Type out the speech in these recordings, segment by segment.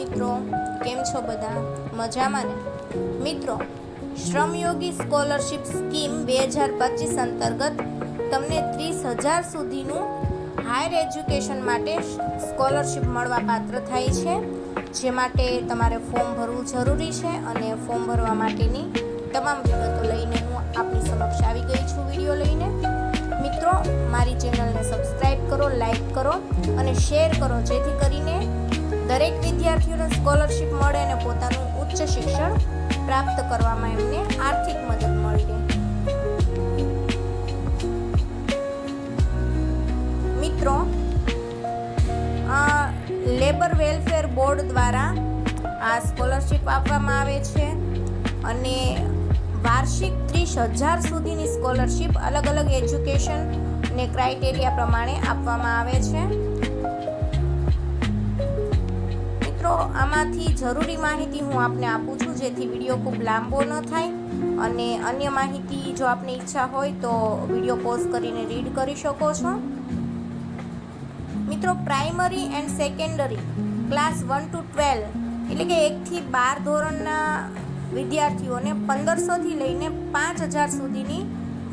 મિત્રો, કેમ છો બધા? મજામાં ને? મિત્રો, શ્રમયોગી સ્કોલરશિપ સ્કીમ બે હજાર પચીસ અંતર્ગત તમને ત્રીસ હજાર સુધીનું હાયર એજ્યુકેશન માટે સ્કોલરશિપ મળવા પાત્ર થાય છે. જે માટે તમારે ફોર્મ ભરવું જરૂરી છે અને ફોર્મ ભરવા માટેની તમામ વિગતો લઈને હું આપની સમક્ષ આવી ગઈ છું વીડિયો લઈને. મિત્રો, મારી ચેનલને સબસ્ક્રાઈબ કરો લાઈક કરો અને શેર કરો જેથી કરીને દરેક વિદ્યાર્થીઓને સ્કોલરશિપ મળે અને પોતાનું ઉચ્ચ શિક્ષણ પ્રાપ્ત કરવામાં એમને આર્થિક મદદ મળી. મિત્રો લેબર વેલફેર બોર્ડ દ્વારા આ સ્કોલરશિપ આપવામાં આવે છે અને વાર્ષિક ત્રીસ હજાર સુધીની સ્કોલરશિપ અલગ અલગ એજ્યુકેશન ને ક્રાઇટેરિયા પ્રમાણે આપવામાં આવે છે. આમાંથી જરૂરી માહિતી હું આપને આપું છું, જેથી વીડિયો ખૂબ લાંબો ન થાય. અને અન્ય માહિતી જો આપની ઈચ્છા હોય તો વીડિયો પોઝ કરીને રીડ કરી શકો છો. મિત્રો, primary and secondary class one to twelve એટલે કે એકથી બાર ધોરણના વિદ્યાર્થીઓને પંદરસોથી લઈને પાંચ હજાર સુધીની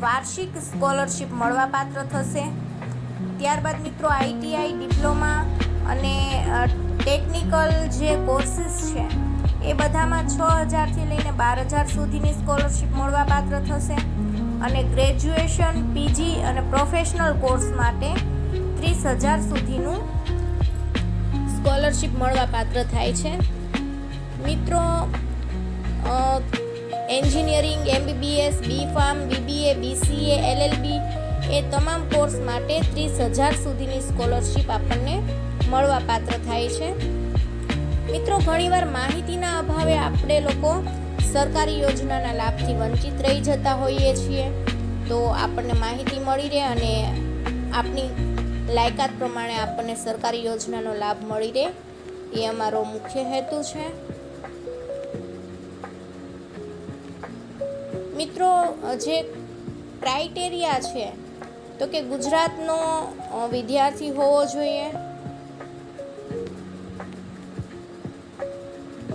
વાર્ષિક સ્કોલરશિપ મળવાપાત્ર થશે. ત્યારબાદ મિત્રો, આઈટીઆઈ, ડિપ્લોમા અને ટેકનિકલ જે કોર્સીસ છે, એ બધામાં છ હજારથી લઈને બાર હજાર સુધીની સ્કોલરશિપ મળવાપાત્ર થશે અને ગ્રેજ્યુએશન પીજી અને પ્રોફેશનલ કોર્સ માટે ત્રીસ હજાર સુધીનું સ્કોલરશિપ મળવાપાત્ર થાય છે. મિત્રો engineering MBBS B pharm BBA BCA LLB એ તમામ કોર્સ માટે ત્રીસ હજાર સુધીની સ્કોલરશીપ આપણને મળવાપાત્ર થાય છે. મિત્રો, ઘણીવાર માહિતીના અભાવે આપણે લોકો સરકારી યોજનાના લાભથી વંચિત રહી જતા હોઈએ છીએ. તો આપણને માહિતી મળી રહે અને આપની લાયકાત પ્રમાણે આપણને સરકારી યોજનાનો લાભ મળી રહે. એ અમારો મુખ્ય હેતુ છે. મિત્રો, જે ક્રાઇટેરિયા છે, તો કે ગુજરાતનો વિદ્યાર્થી હોવો જોઈએ.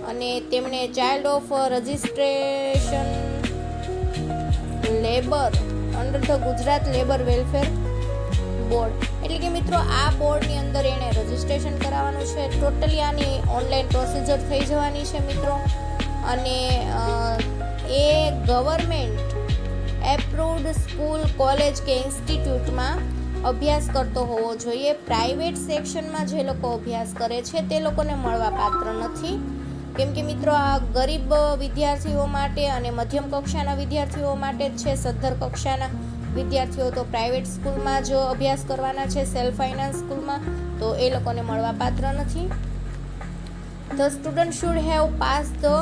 અને તેમણે child of registration labour under the Gujarat labour welfare board એટલે કે મિત્રો, આ બોર્ડની અંદર એણે રજિસ્ટ્રેશન કરાવવાનું છે. ટોટલી આની ઓનલાઈન પ્રોસિજર થઈ જવાની છે મિત્રો. અને એ ગવર્મેન્ટ એપ્રુવડ સ્કૂલ કોલેજ કે ઇન્સ્ટિટ્યૂટમાં અભ્યાસ કરતો હોવો જોઈએ. પ્રાઇવેટ સેક્શનમાં જે લોકો અભ્યાસ કરે છે, તે લોકોને મળવા પાત્ર નથી. કેમ કે મિત્રો, આ ગરીબ વિદ્યાર્થીઓ માટે અને મધ્યમ કક્ષાના વિદ્યાર્થીઓ માટે જ છે, સદ્ધર કક્ષાના વિદ્યાર્થીઓ તો પ્રાઇવેટ સ્કૂલમાં જો અભ્યાસ કરવાના છે સેલ્ફ ફાઇનાન્સ સ્કૂલમાં તો એ લોકોને મળવા પાત્ર નથી. The student should have pass the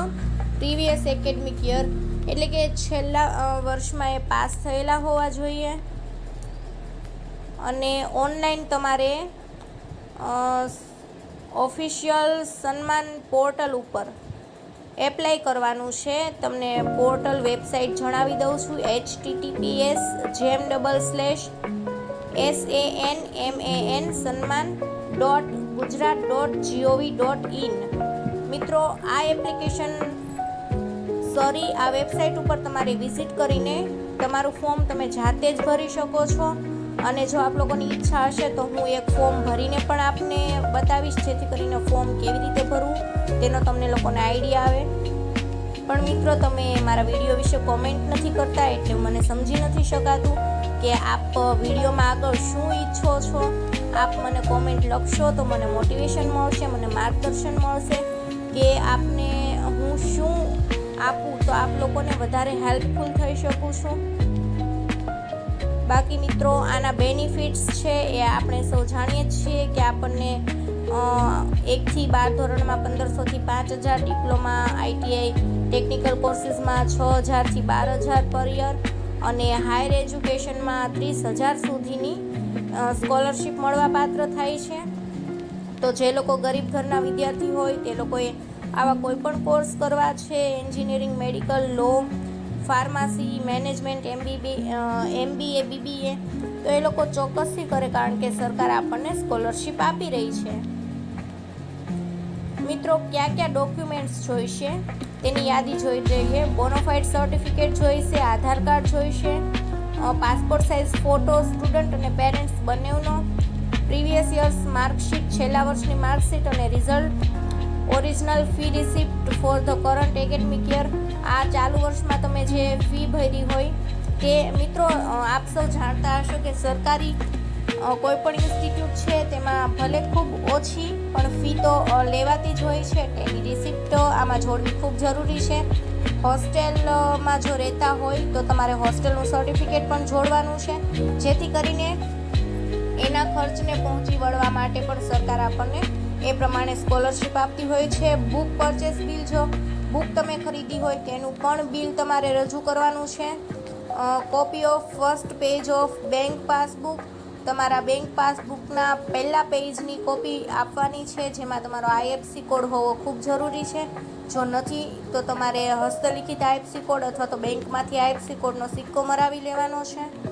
previous academic year એટલે કે છેલ્લા વર્ષમાં એ પાસ થયેલા હોવા જોઈએ. અને ઓનલાઈન તમારે ઓફિશિયલ સન્માન પોર્ટલ ઉપર એપ્લાય કરવાનું છે. તમને પોર્ટલ વેબસાઇટ જણાવી દઉં છું. એચ ટીટીપીએસ જેમ double slash S A N M A N Sanman dot Gujarat dot GOV dot in. મિત્રો, આ એપ્લિકેશન સોરી, આ વેબસાઇટ ઉપર તમારે વિઝિટ કરીને તમારું ફોર્મ તમે જાતે જ ભરી શકો છો. અને જો આપ લોકોની ઈચ્છા હશે તો હું એક ફોર્મ ભરીને પણ આપને બતાવીશ, જેથી કરીને ફોર્મ કેવી રીતે ભરવું તેનો તમને લોકોને આઈડિયા આવે. પણ મિત્રો, તમે મારા વીડિયો વિશે કોમેન્ટ નથી કરતા એટલે મને સમજી નથી શકાતું કે આપ વિડીયોમાં આગળ શું ઈચ્છો છો. આપ મને કોમેન્ટ લખશો તો મને મોટિવેશન મળશે, મને માર્ગદર્શન મળશે કે આપને હું શું આપું તો આપ લોકોને વધારે હેલ્પફુલ થઈ શકું છું. બાકી મિત્રો, આના બેનિફિટ્સ છે એ આપણે સૌ જાણીએ છીએ કે આપણને એકથી બાર ધોરણમાં પંદરસોથી પાંચ હજાર ડિપ્લોમા આઈટીઆઈ ટેકનિકલ કોર્સીસમાં છ હજારથી બાર હજાર પર યર અને હાયર એજ્યુકેશનમાં ત્રીસ હજાર સુધીની સ્કોલરશિપ મળવાપાત્ર થાય છે. તો જે લોકો ગરીબ ઘરના વિદ્યાર્થી હોય તે લોકોએ આવા કોઈ પણ કોર્સ કરવા છે engineering medical law pharmacy, management MBB MBA BBA તો એ લોકો ચોક્કસથી કરે કારણ કે સરકાર આપણને સ્કોલરશિપ આપી રહી છે. મિત્રો, કયા કયા ડોક્યુમેન્ટ્સ જોઈશે તેની યાદી જોઈ જઈએ. બોનોફાઇડ સર્ટિફિકેટ જોઈશે, આધાર કાર્ડ જોઈશે પાસપોર્ટ સાઇઝ ફોટો સ્ટુડન્ટ અને પેરેન્ટ્સ બંનેનો પ્રીવિયસ યર્સ માર્કશીટ છેલ્લા વર્ષની માર્કશીટ અને result original fee receipt for the current academic year આ ચાલુ વર્ષમાં તમે જે ફી ભરી હોય તે મિત્રો આપ સૌ જાણતા હશો કે સરકારી કોઈપણ ઇન્સ્ટિટ્યૂટ છે તેમાં ભલે ખૂબ ઓછી, પણ ફી તો લેવાતી જ હોય છે તેની રિસિપ્ટ આમાં જોડવી ખૂબ જરૂરી છે. હોસ્ટેલમાં જો રહેતા હોય તો તમારે હોસ્ટેલનું સર્ટિફિકેટ પણ જોડવાનું છે, જેથી કરીને એના ખર્ચને પહોંચી વળવા માટે પણ સરકાર આપણને એ પ્રમાણે સ્કોલરશિપ આપતી હોય છે. બુક પરચેસ બિલ જો બુક તમે ખરીદી હોય તેનું પણ બિલ તમારે રજૂ કરવાનું છે. Copy of first page of bank passbook તમારા બેંક પાસબુકના પહેલા પેજની કોપી આપવાની છે, જેમાં તમારો આઈએફસી કોડ હોવો ખૂબ જરૂરી છે. જો નથી, તો તમારે હસ્તલિખિત આઈએફસી કોડ અથવા તો બેંકમાંથી આઈએફસી કોડનો સિક્કો મરાવી લેવાનો છે.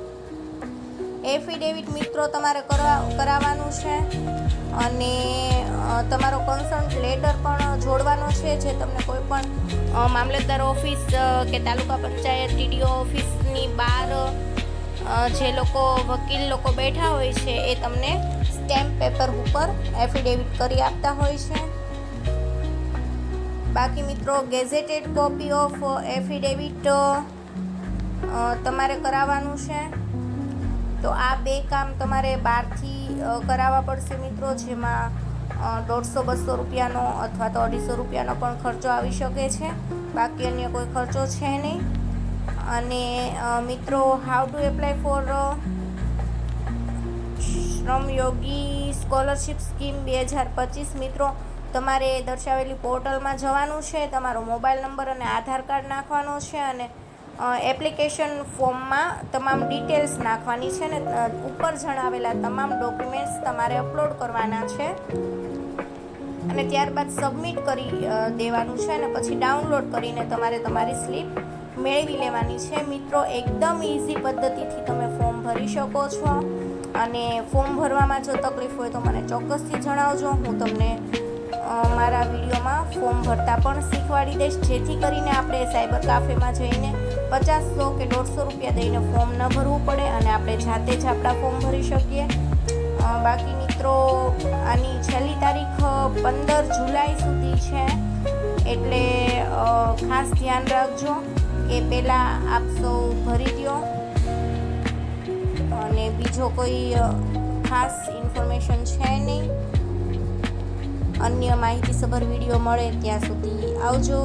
એફિડેવિટ મિત્રો તમારે કરવા, કરાવવાનું છે. અને તમારો કન્સર્ટ લેટર પણ જોડવાનો છે, જે તમને કોઈ પણ મામલતદાર ઓફિસ કે તાલુકા પંચાયત ટીડીઓ ઓફિસની બહાર જે લોકો, વકીલ લોકો બેઠા હોય છે, એ તમને સ્ટેમ્પ પેપર ઉપર એફિડેવિટ કરી આપતા હોય છે. બાકી મિત્રો ગેઝેટેડ કોપી ઓફ એફિડેવિટ તમારે કરાવવાનું છે. તો આ બે કામ તમારે બહારથી કરાવવા પડશે મિત્રો, જેમાં દોઢસો, બસો રૂપિયાનો અથવા તો અઢીસો રૂપિયાનો પણ ખર્ચો આવી શકે છે. બાકી અન્ય કોઈ ખર્ચો છે નહીં. અને મિત્રો how to apply for Shramyogi scholarship scheme બે હજાર પચીસ. મિત્રો, તમારે દર્શાવેલી પોર્ટલમાં જવાનું છે, તમારો મોબાઈલ નંબર અને આધાર કાર્ડ નાખવાનો છે અને એપ્લિકેશન ફોર્મમાં તમામ ડિટેલ્સ નાખવાની છે ને ઉપર જણાવેલા તમામ ડોક્યુમેન્ટ્સ તમારે અપલોડ કરવાના છે. અને ત્યારબાદ સબમિટ કરી દેવાનું છે અને પછી ડાઉનલોડ કરીને તમારે તમારી સ્લીપ મેળવી લેવાની છે. મિત્રો, એકદમ ઇઝી પદ્ધતિથી તમે ફોર્મ ભરી શકો છો. અને ફોર્મ ભરવામાં જો તકલીફ હોય તો મને ચોક્કસથી જણાવજો. હું તમને મારા વિડીયોમાં ફોર્મ ભરતા પણ શીખવાડી દઈશ. જેથી કરીને આપણે સાયબર કાફેમાં જઈને પચાસ સો કે દોઢસો રૂપિયા દઈને ફોર્મ ન ભરવું પડે અને આપણે જાતે જ આપણા ફોર્મ ભરી શકીએ. બાકી મિત્રો, આની છેલ્લી તારીખ, પંદર જુલાઈ સુધી છે. એટલે ખાસ ધ્યાન રાખજો કે પહેલાં આપ સૌ ભરી દો અને બીજો કોઈ ખાસ ઇન્ફોર્મેશન છે નહીં. અન્ય માહિતીસભર વીડિયો મળે ત્યાં સુધી આવજો.